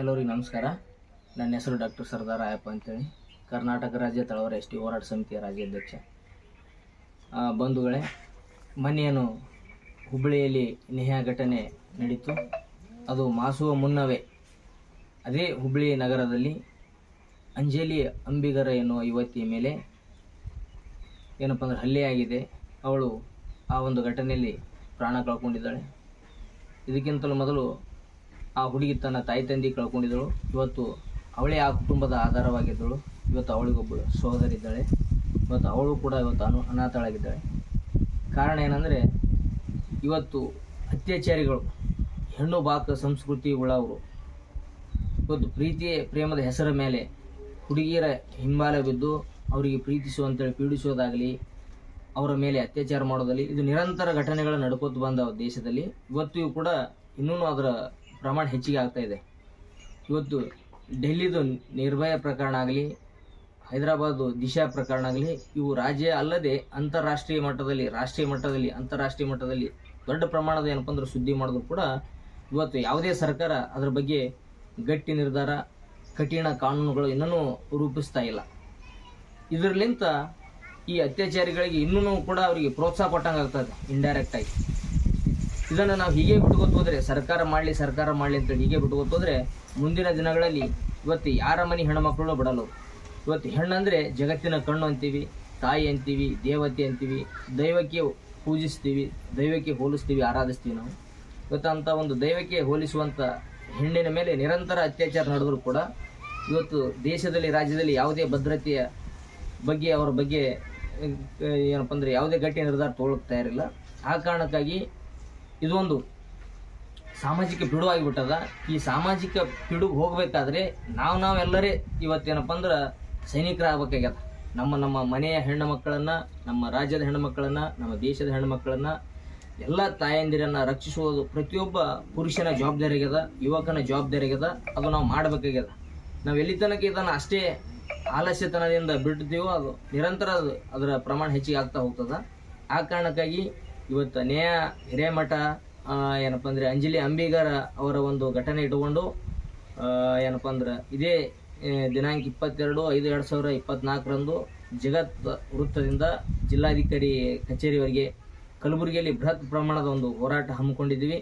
ಎಲ್ಲರಿಗೂ ನಮಸ್ಕಾರ. ನನ್ನ ಹೆಸರು ಡಾಕ್ಟರ್ ಸರ್ದಾರ್ ಆಯಪ್ಪ ಅಂತೇಳಿ. ಕರ್ನಾಟಕ ರಾಜ್ಯ ತಳವಾರ ಎಸ್ ಟಿ ಹೋರಾಟ ಸಮಿತಿಯ ರಾಜ್ಯಾಧ್ಯಕ್ಷ ಬಂಧುಗಳೇ, ಮನೆಯನ್ನು ಹುಬ್ಬಳ್ಳಿಯಲ್ಲಿ ನೇಹಾ ಘಟನೆ ನಡೀತು. ಅದು ಮಾಸುವ ಮುನ್ನವೇ ಅದೇ ಹುಬ್ಬಳ್ಳಿ ನಗರದಲ್ಲಿ ಅಂಜಲಿ ಅಂಬಿಗರ ಎನ್ನುವ ಯುವತಿಯ ಮೇಲೆ ಏನಪ್ಪ ಅಂದ್ರೆ ಹಲ್ಲೆಯಾಗಿದೆ ಅವಳು ಆ ಒಂದು ಘಟನೆಯಲ್ಲಿ ಪ್ರಾಣ ಕಳ್ಕೊಂಡಿದ್ದಾಳೆ. ಇದಕ್ಕಿಂತಲೂ ಮೊದಲು ಆ ಹುಡುಗಿ ತನ್ನ ತಾಯಿ ತಂದೆ ಕಳ್ಕೊಂಡಿದ್ದಳು. ಇವತ್ತು ಅವಳೇ ಆ ಕುಟುಂಬದ ಆಧಾರವಾಗಿದ್ದಳು. ಇವತ್ತು ಅವಳಿಗೊಬ್ಬಳು ಸಹೋದರಿದ್ದಾಳೆ. ಇವತ್ತು ಅವಳು ಕೂಡ ಇವತ್ತು ಅನು, ಅನಾಥಳಾಗಿದ್ದಾಳೆ. ಕಾರಣ ಏನಂದರೆ, ಇವತ್ತು ಅತ್ಯಾಚಾರಿಗಳು, ಹೆಣ್ಣು ಬಾಕ ಸಂಸ್ಕೃತಿ ಉಳ್ಳವರು, ಇವತ್ತು ಪ್ರೀತಿ ಪ್ರೇಮದ ಹೆಸರ ಮೇಲೆ ಹುಡುಗಿಯರ ಹಿಂಬಾಲ ಬಿದ್ದು ಅವರಿಗೆ ಪ್ರೀತಿಸುವಂತೇಳಿ ಪೀಡಿಸೋದಾಗಲಿ ಅವರ ಮೇಲೆ ಅತ್ಯಾಚಾರ ಮಾಡೋದಾಗಲಿ ಇದು ನಿರಂತರ ಘಟನೆಗಳು ನಡ್ಕೋತ ಬಂದ ದೇಶದಲ್ಲಿ. ಇವತ್ತಿಗೂ ಕೂಡ ಇನ್ನೂ ಅದರ ಪ್ರಮಾಣ ಹೆಚ್ಚಿಗೆ ಆಗ್ತಾ ಇದೆ. ಇವತ್ತು ಡೆಲ್ಲಿದು ನಿರ್ಭಯ ಪ್ರಕರಣ ಆಗಲಿ ಹೈದರಾಬಾದ್ ದಿಶಾ ಪ್ರಕರಣ ಆಗಲಿ, ಇವು ರಾಜ್ಯ ಅಲ್ಲದೆ ಅಂತಾರಾಷ್ಟ್ರೀಯ ಮಟ್ಟದಲ್ಲಿ, ರಾಷ್ಟ್ರೀಯ ಮಟ್ಟದಲ್ಲಿ, ಅಂತಾರಾಷ್ಟ್ರೀಯ ಮಟ್ಟದಲ್ಲಿ ದೊಡ್ಡ ಪ್ರಮಾಣದ ಏನಪ್ಪ ಅಂದ್ರೆ ಸುದ್ದಿ ಮಾಡಿದ್ರು ಕೂಡ ಇವತ್ತು ಯಾವುದೇ ಸರ್ಕಾರ ಅದರ ಬಗ್ಗೆ ಗಟ್ಟಿ ನಿರ್ಧಾರ, ಕಠಿಣ ಕಾನೂನುಗಳು ಇನ್ನೂ ರೂಪಿಸ್ತಾ ಇಲ್ಲ. ಇದರಲಿಂತ ಈ ಅತ್ಯಾಚಾರಿಗಳಿಗೆ ಇನ್ನೂ ಕೂಡ ಅವರಿಗೆ ಪ್ರೋತ್ಸಾಹ ಕೊಟ್ಟಂಗೆ ಆಗ್ತದೆ ಇಂಡೈರೆಕ್ಟ್ ಆಗಿ. ಇದನ್ನು ನಾವು ಹೀಗೆ ಬಿಟ್ಕೊತ ಹೋದ್ರೆ, ಸರ್ಕಾರ ಮಾಡಲಿ ಸರ್ಕಾರ ಮಾಡಲಿ ಅಂತ ಹೀಗೆ ಬಿಟ್ಕೊತ ಹೋದ್ರೆ, ಮುಂದಿನ ದಿನಗಳಲ್ಲಿ ಇವತ್ತು ಯಾರ ಮನೆ ಹೆಣ್ಮಕ್ಳು ಬಿಡಲ್ಲ. ಇವತ್ತು ಹೆಣ್ಣಂದ್ರೆ ಜಗತ್ತಿನ ಕಣ್ಣು ಅಂತೀವಿ, ತಾಯಿ ಅಂತೀವಿ, ದೇವತೆ ಅಂತೀವಿ, ದೈವಕ್ಕೆ ಪೂಜಿಸ್ತೀವಿ, ದೈವಕ್ಕೆ ಹೋಲಿಸ್ತೀವಿ, ಆರಾಧಿಸ್ತೀವಿ ನಾವು. ಇವತ್ತು ಅಂತ ಒಂದು ದೈವಕ್ಕೆ ಹೋಲಿಸುವಂಥ ಹೆಣ್ಣಿನ ಮೇಲೆ ನಿರಂತರ ಅತ್ಯಾಚಾರ ನಡೆದರೂ ಕೂಡ ಇವತ್ತು ದೇಶದಲ್ಲಿ, ರಾಜ್ಯದಲ್ಲಿ ಯಾವುದೇ ಭದ್ರತೆಯ ಬಗ್ಗೆ, ಅವರ ಬಗ್ಗೆ ಏನಪ್ಪ ಅಂದರೆ ಯಾವುದೇ ಗಟ್ಟಿ ನಿರ್ಧಾರ ತೊಗೊಳಕ್ ಇರಲಿಲ್ಲ ಆ ಕಾರಣಕ್ಕಾಗಿ ಇದೊಂದು ಸಾಮಾಜಿಕ ಪಿಡುಗು ಆಗಿಬಿಟ್ಟದ ಈ ಸಾಮಾಜಿಕ ಪಿಡುಗು ಹೋಗಬೇಕಾದ್ರೆ ನಾವು ನಾವೆಲ್ಲರೇ ಇವತ್ತೇನಪ್ಪ ಅಂದ್ರೆ ಸೈನಿಕರಾಗಬೇಕಾಗ್ಯದ. ನಮ್ಮ ನಮ್ಮ ಮನೆಯ ಹೆಣ್ಣು ಮಕ್ಕಳನ್ನ ನಮ್ಮ ರಾಜ್ಯದ ಹೆಣ್ಣು ಮಕ್ಕಳನ್ನ ನಮ್ಮ ದೇಶದ ಹೆಣ್ಣು ಮಕ್ಕಳನ್ನ ಎಲ್ಲ ತಾಯಂದಿರನ್ನ ರಕ್ಷಿಸುವುದು ಪ್ರತಿಯೊಬ್ಬ ಪುರುಷನ ಜವಾಬ್ದಾರಿ ಆಗ್ಯದ ಯುವಕನ ಜವಾಬ್ದಾರಿ ಆಗ್ಯದ ಅದು ನಾವು ಮಾಡಬೇಕಾಗ್ಯದ. ನಾವು ಎಲ್ಲಿ ತನಕ ಇದನ್ನು ಅಷ್ಟೇ ಆಲಸ್ಯತನದಿಂದ ಬಿಡ್ತೀವೋ ಅದು ನಿರಂತರ ಅದು ಅದರ ಪ್ರಮಾಣ ಹೆಚ್ಚಿಗೆ ಆಗ್ತಾ ಹೋಗ್ತದೆ. ಆ ಕಾರಣಕ್ಕಾಗಿ ಇವತ್ತು ನೇಯ ಹಿರೇಮಠ ಏನಪ್ಪ ಅಂದರೆ ಅಂಜಲಿ ಅಂಬಿಗರ ಅವರ ಒಂದು ಘಟನೆ ಇಟ್ಟುಕೊಂಡು ಏನಪ್ಪ ಅಂದ್ರೆ ಇದೇ ದಿನಾಂಕ ಇಪ್ಪತ್ತೆರಡು ಐದು ಎರಡು ಸಾವಿರ ಇಪ್ಪತ್ನಾಲ್ಕರಂದು ಜಗತ್ ವೃತ್ತದಿಂದ ಜಿಲ್ಲಾಧಿಕಾರಿ ಕಚೇರಿವರೆಗೆ ಕಲಬುರಗಿಯಲ್ಲಿ ಬೃಹತ್ ಪ್ರಮಾಣದ ಒಂದು ಹೋರಾಟ ಹಮ್ಮಿಕೊಂಡಿದ್ದೀವಿ.